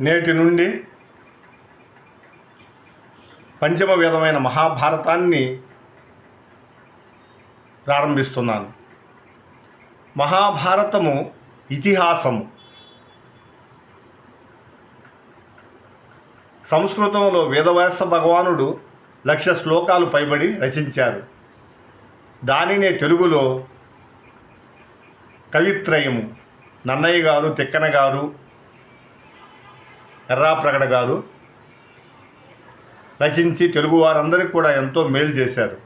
నేటి నుండి పంచమ వేదమైన మహాభారతాన్ని ప్రారంభిస్తున్నాను. మహాభారతము ఇతిహాసము. సంస్కృతంలో వేదవ్యాస భగవానుడు లక్ష శ్లోకాలు పైబడి రచించారు. దానినే తెలుగులో కవిత్రయము. నన్నయ్య గారు తిక్కన గారు ఎర్రాప్రగడ గారు రచించి తెలుగు వారందరికీ కూడా ఎంతో మేలు చేశారు.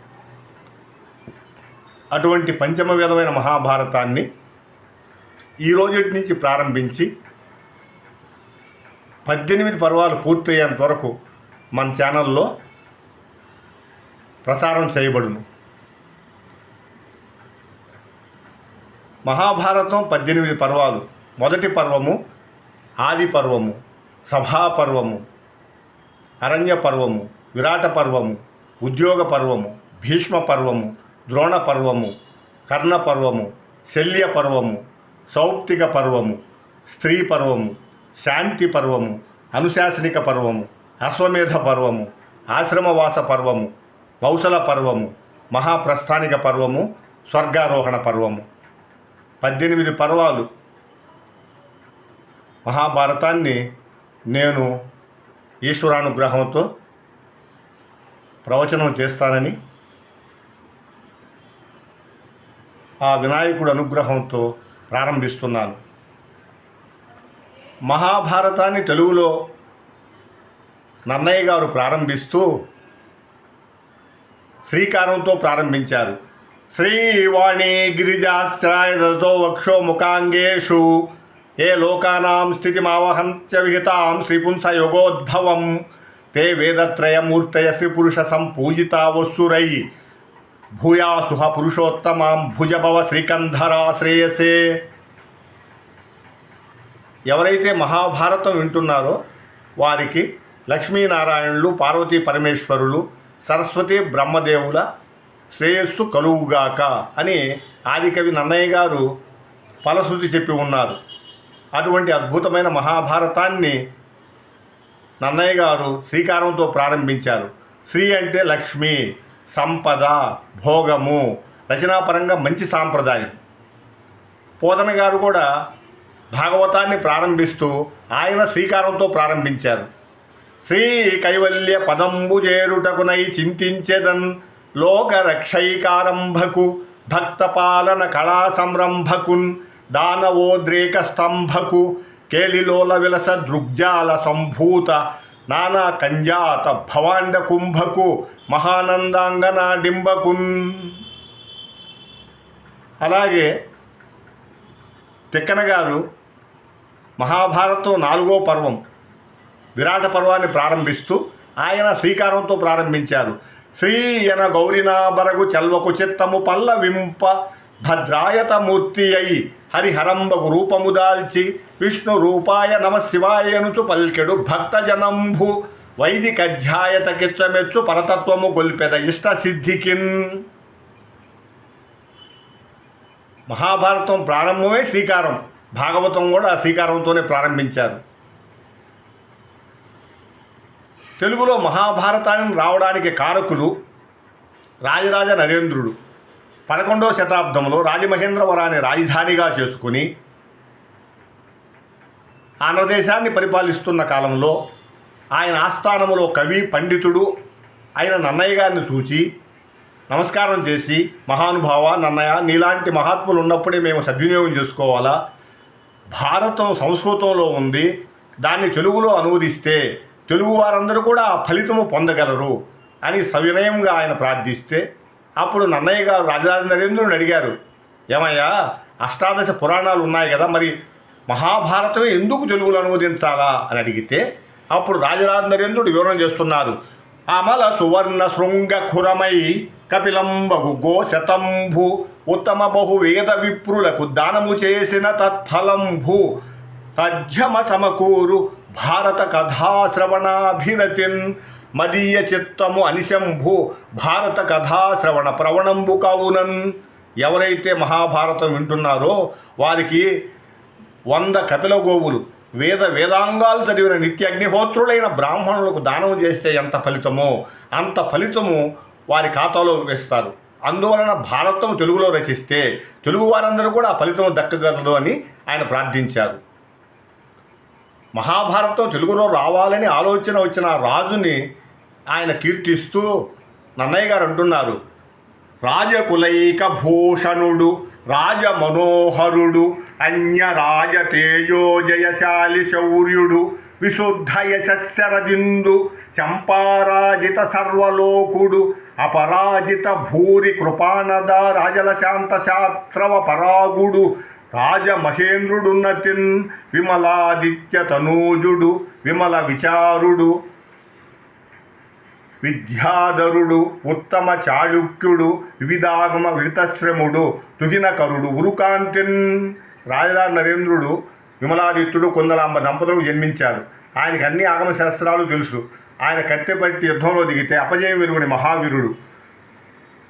అటువంటి పంచమవేదమైన మహాభారతాన్ని ఈ రోజు నుంచి ప్రారంభించి పద్దెనిమిది పర్వాలు పూర్తయ్యేంత వరకు మన ఛానల్లో ప్రసారం చేయబడును. మహాభారతం పద్దెనిమిది పర్వాలు. మొదటి పర్వము ఆది పర్వము. సభాపర్వము అరణ్య పర్వము విరాట పర్వము ఉద్యోగ పర్వము భీష్మ పర్వము ద్రోణ పర్వము కర్ణ పర్వము శల్య పర్వము సౌప్తిక పర్వము స్త్రీ పర్వము శాంతి పర్వము అనుశాసనిక పర్వము అశ్వమేధ పర్వము ఆశ్రమవాస పర్వము కౌశల పర్వము మహాప్రస్థానిక పర్వము స్వర్గారోహణ పర్వము పద్దెనిమిది పర్వాలు. మహాభారతాన్ని నేను ఈశ్వరానుగ్రహంతో ప్రవచనం చేస్తానని ఆ వినాయకుడు అనుగ్రహంతో ప్రారంభిస్తున్నాను. మహాభారతాన్ని తెలుగులో నన్నయ్య గారు ప్రారంభిస్తూ శ్రీకారంతో ప్రారంభించారు. శ్రీవాణి గిరిజాశ్రాయతో వక్షో ముఖాంగేషు ఏ లోకానాం స్థితిమావహంత్య విహితాం శ్రీపుంస యోగోద్భవం తే వేదత్రయమూర్తయ శ్రీపురుష సంపూజితా వస్సురై. భూయాసుహ పురుషోత్తమాం భుజభవ శ్రీకంధరా శ్రేయసే ఎవరైతే మహాభారతం వింటున్నారో వారికి లక్ష్మీనారాయణులు పార్వతీ పరమేశ్వరులు సరస్వతి బ్రహ్మదేవుల శ్రేయస్సు కలువుగాక అని ఆదికవి నన్నయ్య గారు ఫలశ్రుతి చెప్పి ఉన్నారు. అటువంటి అద్భుతమైన మహాభారతాన్ని నన్నయ్య గారు శ్రీకారంతో ప్రారంభించారు. శ్రీ అంటే లక్ష్మి సంపద భోగము రచనాపరంగా మంచి సాంప్రదాయం. పోతన గారు కూడా భాగవతాన్ని ప్రారంభిస్తూ ఆయన శ్రీకారంతో ప్రారంభించారు. శ్రీ కైవల్య పదంబు చేరుటకునై చింతించెదన్ లోక రక్షైకారంభకు భక్తపాలన కళా సంరంభకున్ దానవోద్రేక స్తంభకు కేలిలోల విలస దృగ్జాల సంభూత నానా కంజాత భవాండ కుంభకు మహానందాంగన డింబకున్ అలాగే తిక్కన గారు మహాభారతం నాలుగో పర్వం విరాట పర్వాన్ని ప్రారంభిస్తూ ఆయన శ్రీకారంతో ప్రారంభించారు. శ్రీయన గౌరినాబరగు చల్వకు చిత్తము పల్లవింప భద్రాయత మూర్తి అయి హరిహరంబగు రూపము దాల్చి విష్ణు రూపాయ నమ శివాయనుచు పల్కెడు భక్తజనంభు. వైదిక అధ్యాయత కిచ్చమెచ్చు పరతత్వము గొల్పెద ఇష్ట సిద్ధికిన్. మహాభారతం ప్రారంభమే శ్రీకారం. భాగవతం కూడా ఆ శ్రీకారంతోనే ప్రారంభించారు. తెలుగులో మహాభారతాన్ని రావడానికి కారకులు రాజరాజ నరేంద్రుడు. పదకొండవ శతాబ్దంలో రాజమహేంద్రవరాన్ని రాజధానిగా చేసుకుని ఆంధ్రదేశాన్ని పరిపాలిస్తున్న కాలంలో ఆయన ఆస్థానములో కవి పండితుడు ఆయన నన్నయ్య గారిని చూచి నమస్కారం చేసి మహానుభావ నన్నయ్య నీలాంటి మహాత్ములు ఉన్నప్పుడే మేము సద్వినియోగం చేసుకోవాలా? భారతం సంస్కృతంలో ఉంది. దాన్ని తెలుగులో అనువదిస్తే తెలుగు వారందరూ కూడా ఫలితము పొందగలరు అని సవినయంగా ఆయన ప్రార్థిస్తే అప్పుడు నన్నయ్య గారు రాజరాజ నరేంద్రుని అడిగారు ఏమయ్యా అష్టాదశ పురాణాలు ఉన్నాయి కదా మరి మహాభారతమే ఎందుకు తెలుగులో అనువదించాలా? అని అడిగితే అప్పుడు రాజరాజ నరేంద్రుడు వివరణ చేస్తున్నారు అమల సువర్ణ శృంగ ఖురమై కపిలంబగు గో శతంభు ఉత్తమ బహు వేద విప్రులకు దానము చేసిన తత్ఫలంభు తజ్జమ సమకూరు భారత కథాశ్రవణాభిరతిన్ మదీయ చిత్తము అనిశంభు భారత కథాశ్రవణ ప్రవణంబు కావునన్. ఎవరైతే మహాభారతం వింటున్నారో వారికి వంద కపిల గోవులు వేద వేదాంగాలు చదివిన నిత్య అగ్నిహోత్రులైన బ్రాహ్మణులకు దానం చేస్తే ఎంత ఫలితమో అంత ఫలితము వారి ఖాతాలో వేస్తారు. అందువలన భారతం తెలుగులో రచిస్తే తెలుగు వారందరూ కూడా ఆ ఫలితం దక్కగలదు అని ఆయన ప్రార్థించారు. మహాభారతం తెలుగులో రావాలని ఆలోచన వచ్చిన రాజుని ఆయన కీర్తిస్తూ నన్నయ్య గారు అంటున్నారు. రాజకులైక భూషణుడు రాజ మనోహరుడు అన్య రాజ తేజోజయశాలి శౌర్యుడు విశుద్ధ యశస్సరదిందు చంపారాజిత సర్వలోకుడు అపరాజిత భూరి కృపానద రాజల శాంత శాస్త్రవ పరాగుడు రాజ మహేంద్రుడున్నతిన్ విమలాదిత్య తనూజుడు విమల విచారుడు విద్యాధరుడు ఉత్తమ చాళుక్యుడు వివిధాగమ వితశ్రముడు తుహినకరుడు ఉరుకాంతిన్ రాజరాజ నరేంద్రుడు విమలాదిత్యుడు కొందలాంబ దంపతులకు జన్మించారు ఆయనకి అన్ని ఆగమ శాస్త్రాలు తెలుసు. ఆయన కత్తెపట్టి యుద్ధంలో దిగితే అపజయం విరుగుని మహావీరుడు.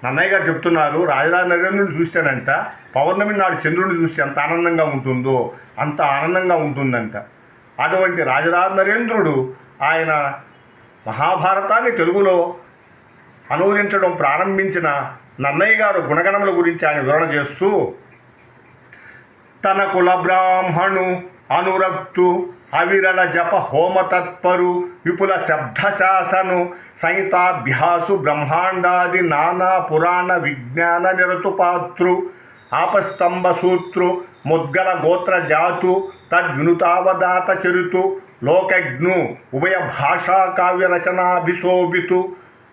నన్నయ్య గారు చెప్తున్నారు రాజరాజ నరేంద్రుడిని చూస్తేనంట పౌర్ణమి నాడు చంద్రుడిని చూస్తే ఎంత ఆనందంగా ఉంటుందో అంత ఆనందంగా ఉంటుందంట. అటువంటి రాజరాజ నరేంద్రుడు ఆయన మహాభారతాన్ని తెలుగులో అనువదించడం ప్రారంభించిన నన్నయ్య గారు గుణగణముల గురించి ఆయన వివరణ చేస్తూ తన కుల బ్రాహ్మణు అనురక్తు అవిరల జప హోమ తత్పరు విపుల శబ్దశాసను సంహితాభ్యాసు బ్రహ్మాండాది నానా పురాణ విజ్ఞాన నిరతుపాతృ ఆపస్తంభ సూత్రు ముద్గల గోత్ర జాతు తద్వినుతావదాత చరితు లోకజ్ఞు ఉభయ భాషా కావ్య రచనాభిశోభితు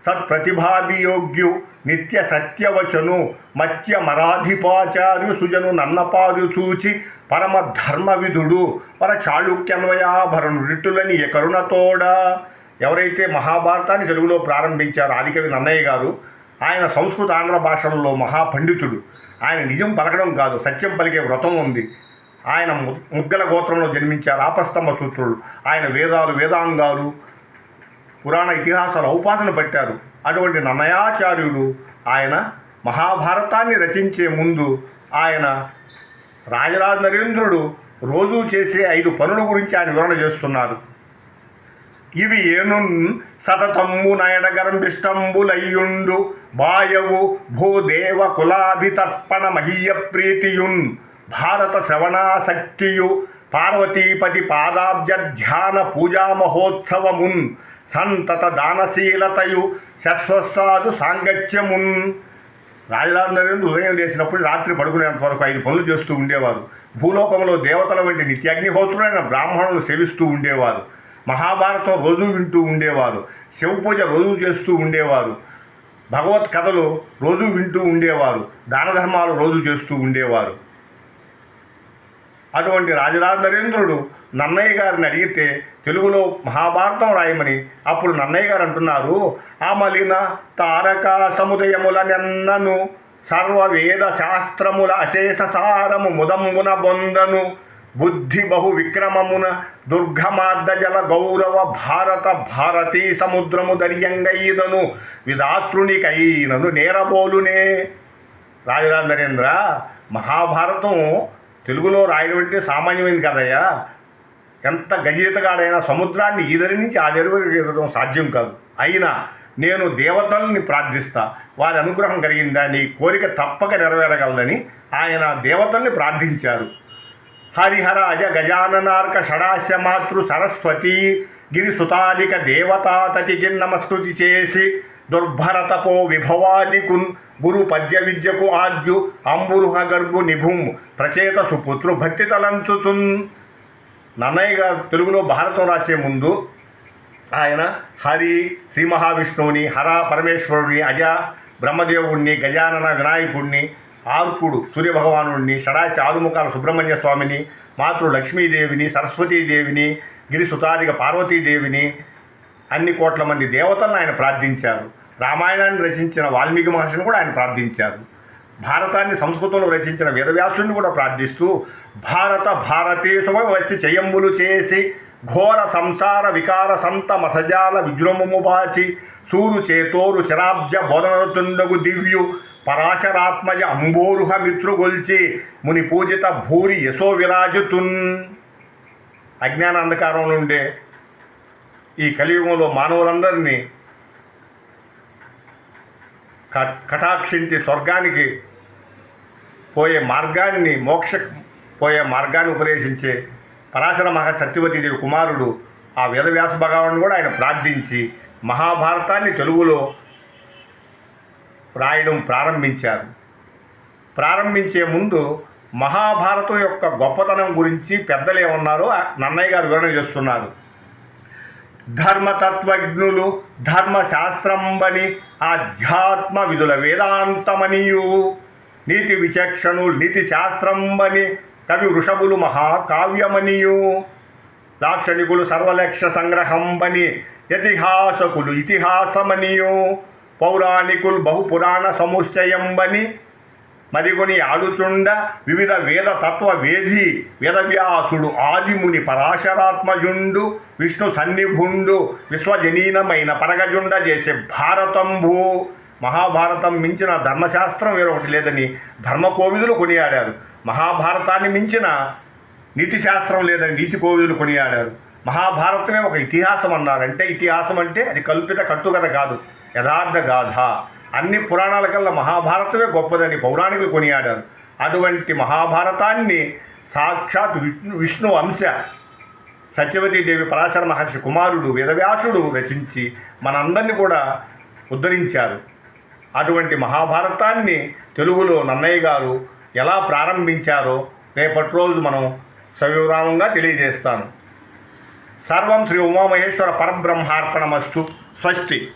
సత్ప్రతిభాభియోగ్యు నిత్య సత్యవచను మత్య మరాధిపాచార్యు సుజను నన్నపాదు సూచి పరమ ధర్మవిధుడు పర చాళుక్యన్వయాభరణు కరుణతోడ ఎవరైతే మహాభారతాన్ని తెలుగులో ప్రారంభించారో ఆదికవి నన్నయ్య గారు ఆయన సంస్కృత ఆంధ్ర భాషల్లో మహాపండితుడు. ఆయన నిజం పలకడం కాదు సత్యం పలికే వ్రతం ఉంది. ఆయన ము- ముగ్గల గోత్రంలో జన్మించారు ఆపస్తంభ సూత్రుడు ఆయన వేదాలు వేదాంగాలు పురాణ ఇతిహాసాలు ఔపాసన పట్టారు. అటువంటి నన్నయాచార్యుడు ఆయన మహాభారతాన్ని రచించే ముందు ఆయన రాజరాజ నరేంద్రుడు రోజూ చేసే ఐదు పనుల గురించి ఆయన వివరణ చేస్తున్నారు ఇవి ఏనున్ సతతమ్ము నయడగరంబిష్టంబులయ్యుండు బాయవు భూదేవ కులాభితర్పణ మహీయ ప్రీతియున్ భారత శ్రవణాసక్తియు పార్వతీపతి పాదాబ్జ ధ్యాన పూజా మహోత్సవమున్ సంతత దానశీలతయు శశ్వసాదు సాంగత్యమున్. రాజరాజ నరేంద్ర ఉదయం లేచినప్పుడు రాత్రి పడుకునేంత వరకు ఐదు పనులు చేస్తూ ఉండేవారు. భూలోకంలో దేవతల వంటి నిత్యాగ్నిహోత్రులైన బ్రాహ్మణులు సేవిస్తూ ఉండేవారు. మహాభారతం రోజు వింటూ ఉండేవారు. శివపూజ రోజు చేస్తూ ఉండేవారు. భగవత్ కథలు రోజు వింటూ ఉండేవారు. దాన ధర్మాలు రోజు చేస్తూ ఉండేవారు. అటువంటి రాజరాజ నరేంద్రుడు నన్నయ్య గారిని అడిగితే తెలుగులో మహాభారతం రాయమని. అప్పుడు నన్నయ్య గారు అంటున్నారు ఆ మలిన తారక సముదయముల నెన్నను సర్వ వేద శాస్త్రముల అశేష సారము ముదమ్మున బొందను బుద్ధి బహు విక్రమమున దుర్గమార్ద జల గౌరవ భారత భారతీ సముద్రము దర్యంగైదను విధాతృనికైనను నేరబోలునే. రాజరాజ నరేంద్ర మహాభారతం తెలుగులో రాయడం అంటే సామాన్యమైంది కదయ్యా. ఎంత గజీతగాడైనా సముద్రాన్ని ఈదరి నుంచి ఆ ఎరువుకి ఎదడం సాధ్యం కాదు. అయినా నేను దేవతల్ని ప్రార్థిస్తా. వారి అనుగ్రహం కలిగిందా? నీ కోరిక తప్పక నెరవేరగలదని ఆయన దేవతల్ని ప్రార్థించారు. హరిహర అజ గజాననార్క షడాశ మాతృ సరస్వతి గిరి సుతాదిక దేవతాతటి నమస్కృతి చేసి దుర్భరతపో విభవాదికున్ గురు పద్య విద్యకు ఆద్యు అంబురుహ గర్భు నిభుం ప్రచేత సుపుత్రు భక్తి తలంచుతున్ నన్నయ్య గారు తెలుగులో భారతం రాసే ముందు ఆయన హరి శ్రీ మహావిష్ణువుని హర పరమేశ్వరుడిని అజ బ్రహ్మదేవుణ్ణి గజానన వినాయకుడిని ఆర్కుడు సూర్యభగవానుడిని షడాశి ఆరుముఖాల సుబ్రహ్మణ్య స్వామిని మాతృ లక్ష్మీదేవిని సరస్వతీదేవిని గిరి సుతారిక పార్వతీదేవిని అన్ని కోట్ల మంది దేవతలను ఆయన ప్రార్థించారు. రామాయణాన్ని రచించిన వాల్మీకి మహర్షిని కూడా ఆయన ప్రార్థించారు. భారతాన్ని సంస్కృతంలో రచించిన వేదవ్యాసుని కూడా ప్రార్థిస్తూ భారత భారతీయ వస్తి చెయ్యంబులు చేసి ఘోర సంసార వికార సంత మసజాల విజృంభము బాచి సూరు చేతోరు చరాబ్జ బోధనతుండగు దివ్యు పరాశరాత్మజ అంబోరుహ మిత్రుగొల్చి ముని పూజిత భూరి యశో విరాజుతున్ అజ్ఞాన అంధకారం నుండే ఈ కలియుగంలో మానవులందరినీ క- కటాక్షించి స్వర్గానికి పోయే మార్గాన్ని మోక్ష పోయే మార్గాన్ని ఉపదేశించే పరాశర మహా సత్యవతీదేవి కుమారుడు ఆ వేదవ్యాస భగవాను కూడా ఆయన ప్రార్థించి మహాభారతాన్ని తెలుగులో రాయడం ప్రారంభించారు. ప్రారంభించే ముందు మహాభారతం యొక్క గొప్పతనం గురించి పెద్దలు ఏమన్నారో నన్నయ్య గారు వివరణ చేస్తున్నారు. ధర్మతత్వజ్ఞులు ధర్మశాస్త్రంబని ఆధ్యాత్మ విధుల వేదాంతమనియు. నీతి విచక్షణులు నీతి శాస్త్రంబని కవి వృషభులు మహాకావ్యమనియు. లాక్షణికులు సర్వలక్ష సంగ్రహంబని ఇతిహాసకులు ఇతిహాసమనియు. పౌరాణికులు బహుపురాణ సముశ్చయంబని మరికొని ఆడుచుండ వివిధ వేద తత్వ వేధి వేదవ్యాసుడు ఆదిముని పరాశరాత్మజుండు విష్ణు సన్నిభుండు విశ్వజనీనమైన పరగజుండ చేసే భారతంభు మహాభారతం మించిన ధర్మశాస్త్రం వేరొకటి లేదని ధర్మకోవిదులు కొనియాడారు. మహాభారతాన్ని మించిన నీతి శాస్త్రం లేదని నీతి కోవిదులు కొనియాడారు. మహాభారతమే ఒక ఇతిహాసం అన్నారంటే ఇతిహాసం అంటే అది కల్పిత కట్టుకథ కాదు యథార్థ గాథ. అన్ని పురాణాల కల్లా మహాభారతమే గొప్పదని పౌరాణికులు కొనియాడారు. అటువంటి మహాభారతాన్ని సాక్షాత్ విష్ణు విష్ణు అంశ సత్యవతీదేవి పరాశర మహర్షి కుమారుడు వేదవ్యాసుడు రచించి మనందరినీ కూడా ఉద్ధరించారు. అటువంటి మహాభారతాన్ని తెలుగులో నన్నయ్య గారు ఎలా ప్రారంభించారో రేపటి రోజు మనం సవివరామంగా తెలియజేస్తాను. సర్వం శ్రీ ఉమామహేశ్వర పరబ్రహ్మార్పణమస్తు. స్వస్తి.